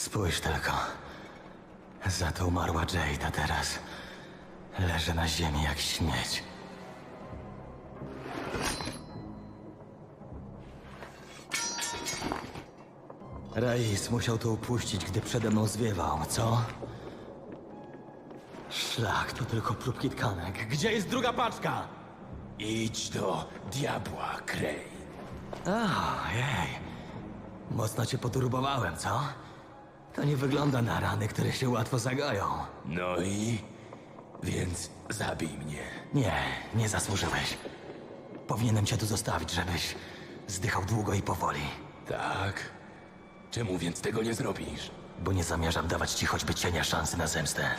Spójrz tylko. Za to umarła Jade, a teraz leży na ziemi jak śmieć. Rais musiał to upuścić, gdy przede mną zwiewał, co? Szlak, to tylko próbki tkanek. Gdzie jest druga paczka? Idź do diabła, Crane. O, jej. Mocno cię poturbowałem, co? To nie wygląda na rany, które się łatwo zagoją. No i... Więc zabij mnie. Nie, nie zasłużyłeś. Powinienem cię tu zostawić, żebyś zdychał długo i powoli. Tak? Czemu więc tego nie zrobisz? Bo nie zamierzam dawać ci choćby cienia szansy na zemstę.